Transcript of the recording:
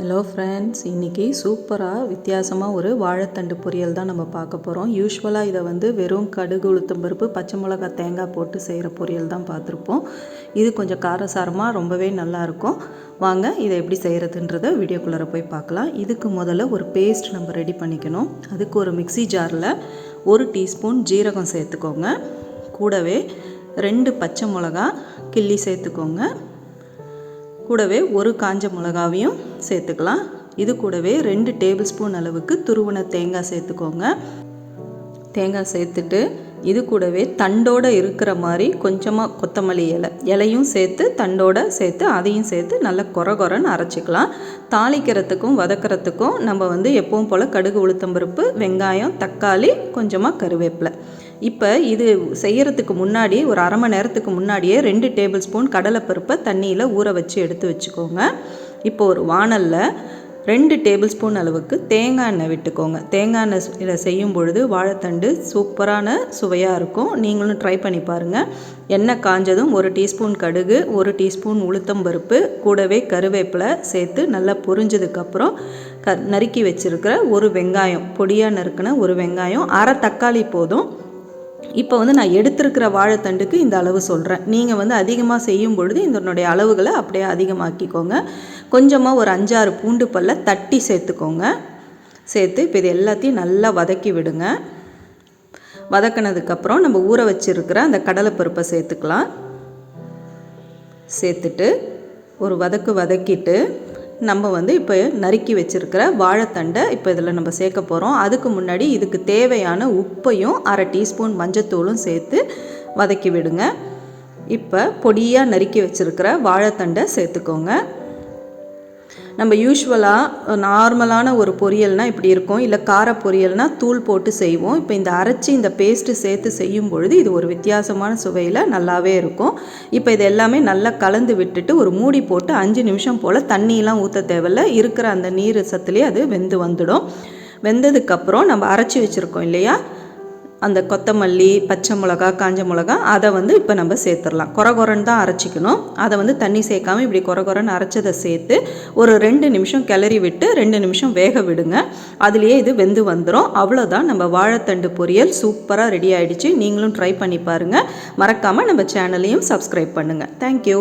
Hello friends இன்றைக்கி சூப்பராக வித்தியாசமாக ஒரு வாழைத்தண்டு பொரியல் தான் நம்ம பார்க்க போகிறோம் யூஸ்வலாக இதை வந்து வெறும் கடுகு உளுத்தம் பருப்பு பச்சை மிளகாய் தேங்காய் போட்டு செய்கிற பொரியல் தான் பார்த்துருப்போம். இது கொஞ்சம் காரசாரமாக ரொம்பவே நல்லாயிருக்கும் வாங்க இதை எப்படி செய்கிறதுன்றத வீடியோக்குள்ளே போய் பார்க்கலாம். இதுக்கு முதல்ல ஒரு பேஸ்ட் நம்ம ரெடி பண்ணிக்கணும். அதுக்கு ஒரு மிக்சி ஜாரில் ஒரு டீஸ்பூன் ஜீரகம் சேர்த்துக்கோங்க. கூடவே ரெண்டு பச்சை மிளகா கிள்ளி சேர்த்துக்கோங்க. கூடவே ஒரு காஞ்ச மிளகாவையும் சேர்த்துக்கலாம். இது கூடவே ரெண்டு டேபிள் ஸ்பூன் அளவுக்கு துருவன தேங்காய் சேர்த்துக்கோங்க. தேங்காய் சேர்த்துட்டு இது கூடவே தண்டோடு இருக்கிற மாதிரி கொஞ்சமாக கொத்தமல்லி இலை. இலையும் சேர்த்து தண்டோடு சேர்த்து அதையும் சேர்த்து நல்லா கொர கொரன்னு அரைச்சிக்கலாம். தாளிக்கிறதுக்கும் வதக்கிறதுக்கும் நம்ம வந்து எப்பவும் போல் கடுகு உளுத்தம்பருப்பு வெங்காயம் தக்காளி கொஞ்சமாக கருவேப்பிலை. இப்போ இது செய்கிறதுக்கு முன்னாடி ஒரு அரை மணி நேரத்துக்கு முன்னாடியே ரெண்டு டேபிள் ஸ்பூன் கடலைப்பருப்பை தண்ணியில் ஊற வச்சு எடுத்து வச்சுக்கோங்க. இப்போ ஒரு வானலில் ரெண்டு டேபிள் ஸ்பூன் அளவுக்கு தேங்காய் எண்ணெய் விட்டுக்கோங்க. தேங்காய் எண்ணெய் இதில் செய்யும் பொழுது வாழைத்தண்டு சூப்பரான சுவையாக இருக்கும். நீங்களும் ட்ரை பண்ணி பாருங்கள் எண்ணெய் காஞ்சதும் ஒரு டீஸ்பூன் கடுகு ஒரு டீஸ்பூன் உளுத்தம் பருப்பு கூடவே கருவேப்பிலை சேர்த்து நல்லா பொரிஞ்சதுக்கப்புறம் க நறுக்கி வச்சுருக்கிற ஒரு வெங்காயம் பொடியாக நறுக்கின ஒரு வெங்காயம் அரை தக்காளி போதும். இப்போ வந்து நான் எடுத்திருக்கிற வாழைத்தண்டுக்கு இந்த அளவு சொல்கிறேன் நீங்கள் வந்து அதிகமாக செய்யும் பொழுது இதனுடைய அளவுகளை அப்படியே அதிகமாக்கிக்கோங்க. கொஞ்சமாக ஒரு அஞ்சாறு பூண்டு பல்ல தட்டி சேர்த்துக்கோங்க. சேர்த்து இப்போ இது எல்லாத்தையும் நல்லா வதக்கி விடுங்க. வதக்கினதுக்கப்புறம் நம்ம ஊற வச்சுருக்கிற அந்த கடலைப்பருப்பை சேர்த்துக்கலாம். சேர்த்துட்டு ஒரு வதக்கு வதக்கிட்டு நம்ம வந்து இப்போ நறுக்கி வச்சுருக்கிற வாழைத்தண்டை இப்போ இதில் நம்ம சேர்க்க போகிறோம் அதுக்கு முன்னாடி இதுக்கு தேவையான உப்பையும் அரை டீஸ்பூன் மஞ்சத்தூளும் சேர்த்து வதக்கி விடுங்க. இப்போ பொடியாக நறுக்கி வச்சுருக்கிற வாழைத்தண்டை சேர்த்துக்கோங்க. நம்ம யூஸ்வலாக நார்மலான ஒரு பொரியல்னால் இப்படி இருக்கும். இல்லை கார பொரியல்னால் தூள் போட்டு செய்வோம். இப்போ இந்த அரைச்சி இந்த பேஸ்ட்டு சேர்த்து செய்யும் பொழுது இது ஒரு வித்தியாசமான சுவையில் நல்லாவே இருக்கும். இப்போ இது எல்லாமே நல்லா கலந்து விட்டுட்டு ஒரு மூடி போட்டு அஞ்சு நிமிஷம் போல் தண்ணியெலாம் ஊற்ற தேவையில்ல. இருக்கிற அந்த நீர் சத்துலேயே அது வெந்து வந்துடும். வெந்ததுக்கப்புறம் நம்ம அரைச்சி வச்சுருக்கோம் இல்லையா? அந்த கொத்தமல்லி பச்சை மிளகா காஞ்ச மிளகா அதை வந்து இப்போ நம்ம சேர்த்துடலாம். குறகுறன்னு தான் அரைச்சிக்கணும். அதை வந்து தண்ணி சேர்க்காமல் இப்படி குறகுறன்னு அரைச்சதை சேர்த்து ஒரு ரெண்டு நிமிஷம் கிளறி விட்டு ரெண்டு நிமிஷம் வேக விடுங்க. அதுலேயே இது வெந்து வந்துடும் அவ்வளோதான் நம்ம வாழைத்தண்டு பொரியல் சூப்பராக ரெடி ஆகிடுச்சு நீங்களும் ட்ரை பண்ணி பாருங்கள் மறக்காமல் நம்ம சேனலையும் சப்ஸ்கிரைப் பண்ணுங்கள் தேங்க்யூ